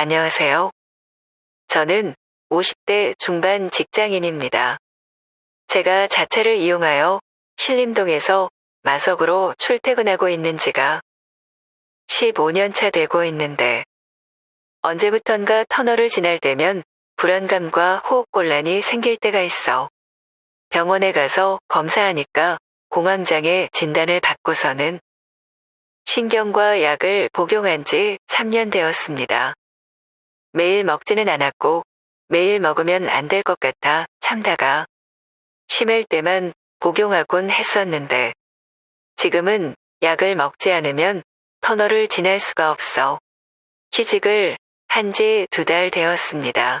안녕하세요. 저는 50대 중반 직장인입니다. 제가 자차를 이용하여 신림동에서 마석으로 출퇴근하고 있는 지가 15년 차 되고 있는데 언제부턴가 터널을 지날 때면 불안감과 호흡곤란이 생길 때가 있어. 병원에 가서 검사하니까 공황장애 진단을 받고서는 신경과 약을 복용한 지 3년 되었습니다. 매일 먹지는 않았고 매일 먹으면 안 될 것 같아 참다가 심할 때만 복용하곤 했었는데 지금은 약을 먹지 않으면 터널을 지날 수가 없어 휴직을 한 지 두 달 되었습니다.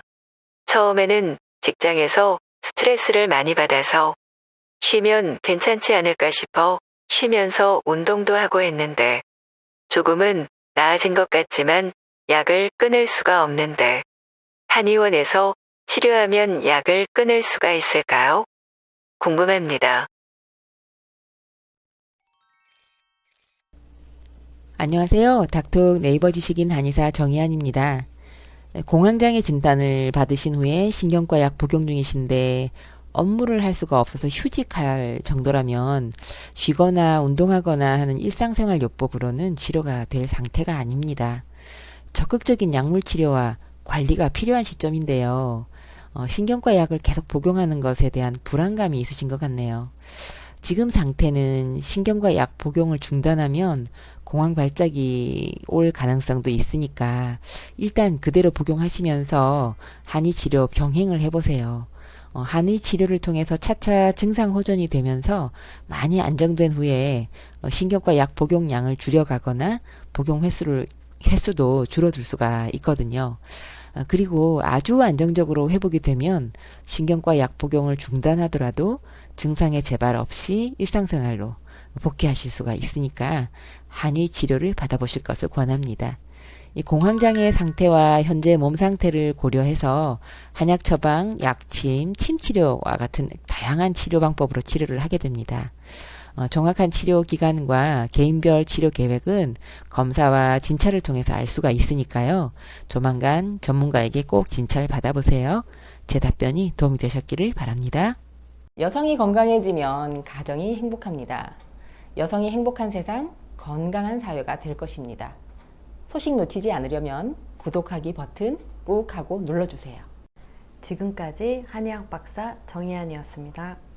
처음에는 직장에서 스트레스를 많이 받아서 쉬면 괜찮지 않을까 싶어 쉬면서 운동도 하고 했는데 조금은 나아진 것 같지만 약을 끊을 수가 없는데 한의원에서 치료하면 약을 끊을 수가 있을까요? 궁금합니다. 안녕하세요. 닥톡 네이버 지식인 한의사 정희안입니다. 공황장애 진단을 받으신 후에 신경과 약 복용 중이신데 업무를 할 수가 없어서 휴직할 정도라면 쉬거나 운동하거나 하는 일상생활 요법으로는 치료가 될 상태가 아닙니다. 적극적인 약물 치료와 관리가 필요한 시점인데요. 어, 신경과 약을 계속 복용하는 것에 대한 불안감이 있으신 것 같네요. 지금 상태는 신경과 약 복용을 중단하면 공황 발작이 올 가능성도 있으니까 일단 그대로 복용하시면서 한의 치료 병행을 해보세요. 어, 한의 치료를 통해서 차차 증상 호전이 되면서 많이 안정된 후에 어, 신경과 약 복용량을 줄여가거나 복용 횟수를 횟수도 줄어들 수가 있거든요. 어, 그리고 아주 안정적으로 회복이 되면 신경과 약 복용을 중단하더라도 증상의 재발 없이 일상생활로 복귀하실 수가 있으니까 한의 치료를 받아보실 것을 권합니다. 이 공황장애 상태와 현재 몸 상태를 고려해서 한약 처방, 약침, 침치료와 같은 다양한 치료 방법으로 치료를 하게 됩니다. 어, 정확한 치료 기간과 개인별 치료 계획은 검사와 진찰을 통해서 알 수가 있으니까요. 조만간 전문가에게 꼭 진찰 받아보세요. 제 답변이 도움이 되셨기를 바랍니다. 여성이 건강해지면 가정이 행복합니다. 여성이 행복한 세상, 건강한 사회가 될 것입니다. 소식 놓치지 않으려면 구독하기 버튼 꾹 하고 눌러주세요. 지금까지 한의학 박사 정희안이었습니다.